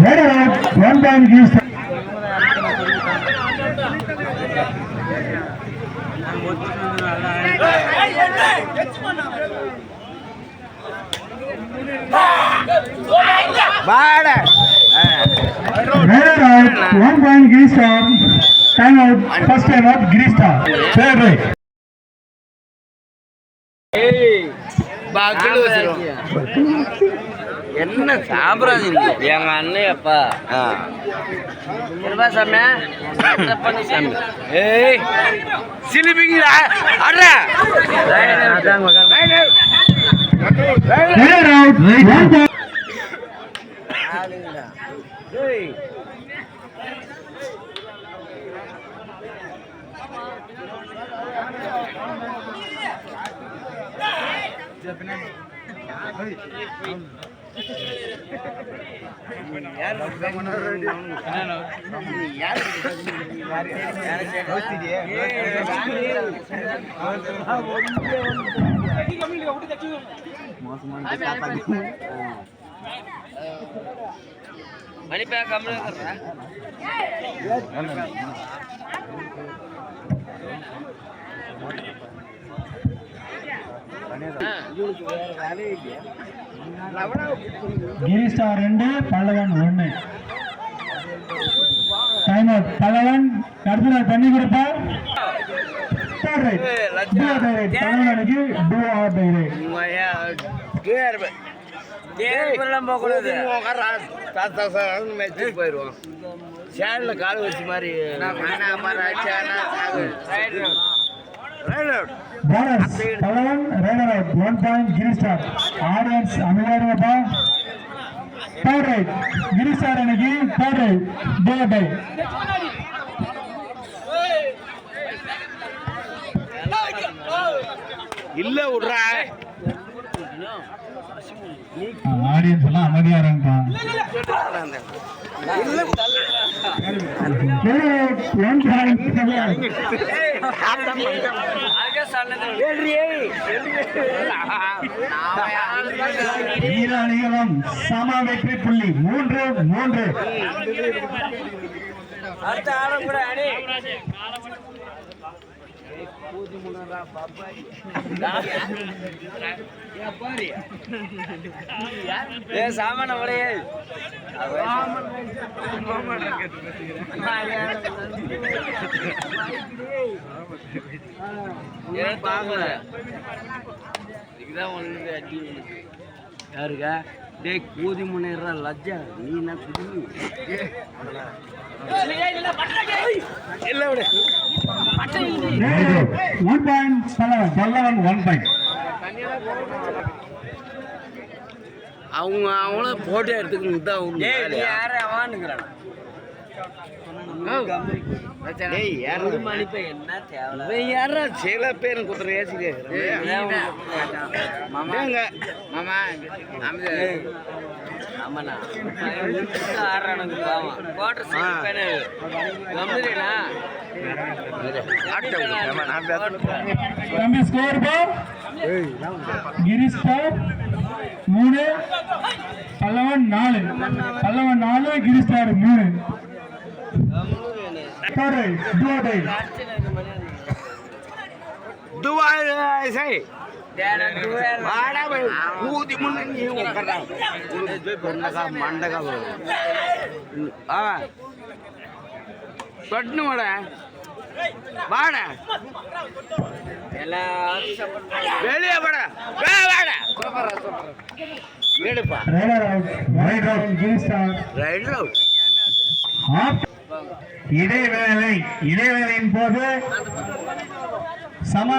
Red out, one point Giristar. வாடா out, one point Giristar. Time out, first time out right. பக்கல் வச்சிரும் என்ன சாம்பிராணி எங்க அண்ணையப்பா. இருபா சாமி. பண்ணி சாமி. ஏய் சிலிபிங்கடா அட்ரா Red மோசமான மணி பே கம்மியா இருக்கிறேன் கிரிஸ்டார் ரெண்டு பல்லவன் ஒன்று டைம் அவுட் பல்லவன் அடுத்தது தண்ணி கொடுப்பார். Raid do or die raid போயிருவோம் சேனல்ல கால் வச்சு மாதிரி. Bonus Pallavan raider out one point கிரிஸ்டார் audience அமைதியாருங்கப்பா தேர்ட் ரைட் கிரிஸ்டார் அன்னைக்கு தேர்ட் ரைட் டூ டை இல்ல விடுறா. ஆடியன்ஸ் எல்லாம் அமைதியா இருங்கப்பா சம வெற்றி புள்ளி மூன்று மூன்று. அடுத்த ஆரம் கூட அணி ஏ சாமான உடைய. யாருக்கா டேய் கூதி முன்னேறா லஜ்ஜா. நீ என்ன குடி? இல்ல விட. One point Pallavan Pallavan one point அவங்க அவங்கள போட்டோ எடுத்துக்கணும் தான் அவங்க யார அவானுங்கிறான் என்ன தேவை யாரா சில பேர் குத்துற ஏசி மாமா மாமா ஆமாண்ணா தம்பி ஸ்கோர் போ கிரீஷ் ஸ்டார் மூணு பல்லவன் நாலு பல்லவன் நாலு கிரீஷ் ஸ்டார் மூணு துபாய் சை ஊதி மண்டகா பட்னு வாடா. வாடா. வெளியே வாடா. வே வாடா. எடுப்பா. Raider out Off. இடைவேளை இடைவேளையின் போது சம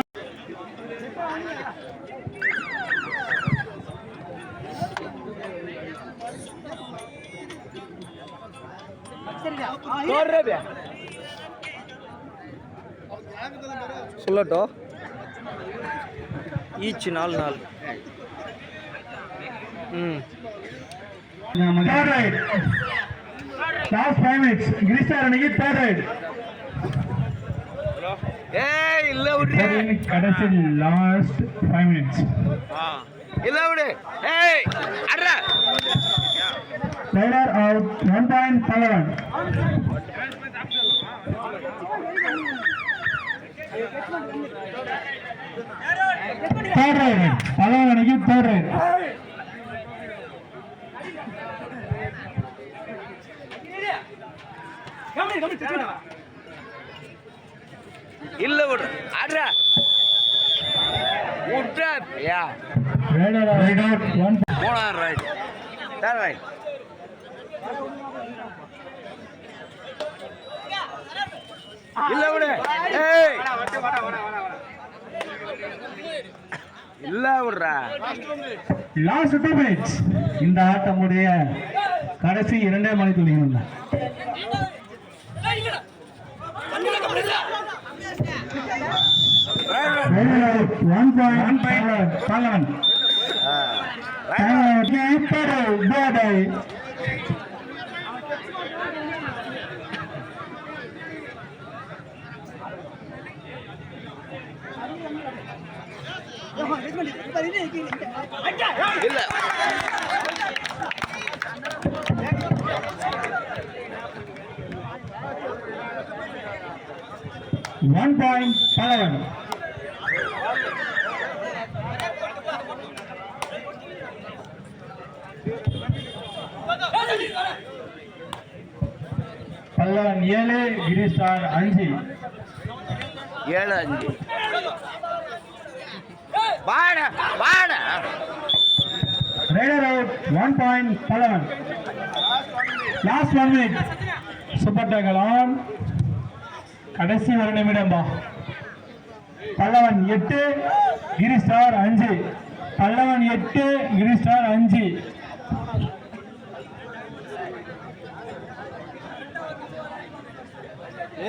சொல்லட்டோ? ஈச்சு நாலு நாள் ம். Third raid last five minutes கிரிஸ்டார் அன்னைக்கு தேர்ட் ரைட் ஏய் இல்ல விடு. கடைசி லாஸ்ட் 5 மினிட்ஸ் ஆ. இல்ல விடு. ஏய் அட்ரா. Player out 1.11 third raider Pallavan அணிக்கு தேர்ட் ரைடர் இல்ல விடு அட்ரா விட்றா யா ஒன் ரைட் தேர்ட் ரைட் இல்ல விடு. ஏய். இல்ல விடுறா. லாஸ்ட் டூ மினிட்ஸ் இந்த ஆட்டமுடைய கடைசி இரண்டே மணி துளிகள் one point one point Pallavan இல்ல ஒன் பாயிண்ட் பலவன் பல்லவன் ஏழு கிரிஸ்டார் அஞ்சு. ஏழு அஞ்சு. வாட வாட. Raider out one point Pallavan last one minute super tackle on கடைசி ஒரு நிமிடம் பா பல்லவன் எட்டு கிரிஸ்டார் அஞ்சு. பல்லவன் எட்டு கிரிஸ்டார் அஞ்சு.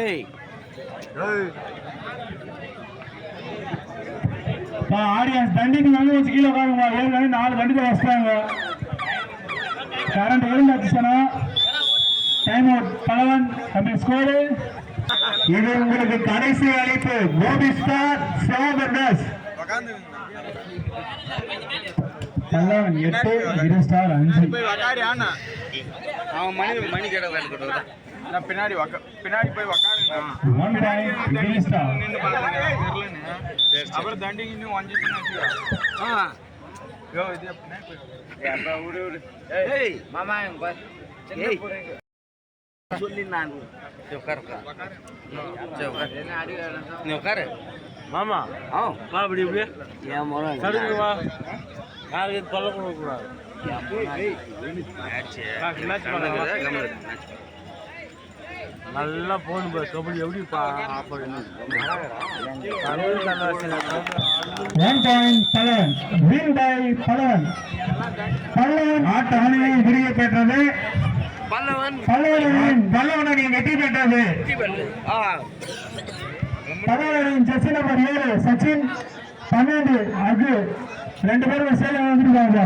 ஏய். ஆடியன்ஸ் தண்டிக்கு வந்து வச்சு கீழே உட்காருங்க. ஏற்கனவே நாலு தண்டிக்கு வச்சுட்டாங்க. கரண்ட் விழுந்தாச்சுன்னா டைம் அவுட் பலவன் நம்ம ஸ்கோர் இது உங்களுக்கு கடைசி அழைப்பு. மூவி ஸ்டார் சிவபர்தாஸ் பல்லவன் எட்டு இரு ஸ்டார் அஞ்சு. அவன் மணி மணி கேட நான் பின்னாடி உக்கா பின்னாடி போய் உக்காருங்க. அப்புறம் தண்டி இன்னும் வஞ்சிச்சுன்னு யோ இது போய் ஏய் மாமா ஏய். சொல்லி நான் சரி, உட்காரு உட்காரு. சரி, உட்காரு. நீ உட்காரு மாமா. ஆ. வா அப்படி இப்படி. என் முறை சடுக்கு வா. யாருக்கு எதுவும் தொல்லை கொடுக்க கூடாது என் முறை மேட்ச் கம்முனு இரு, கம்முனு இரு. நல்லா போன் பா கபடி எப்படி பா ஆப்படணும் தமிழ் கலாச்சார one point Pallavan. Win by Pallavan Pallavan ஆட்ட அணியை விரிய பெற்றது. பல்லவன் பல்லவனின் பல்லவன் வெற்றி பெற்றது. பல்லவனின் ஜெர்சி நம்பர் ஏழு சச்சின் பன்னெண்டு அகு ரெண்டு பேரும் சேர்ந்து வந்துருக்காங்க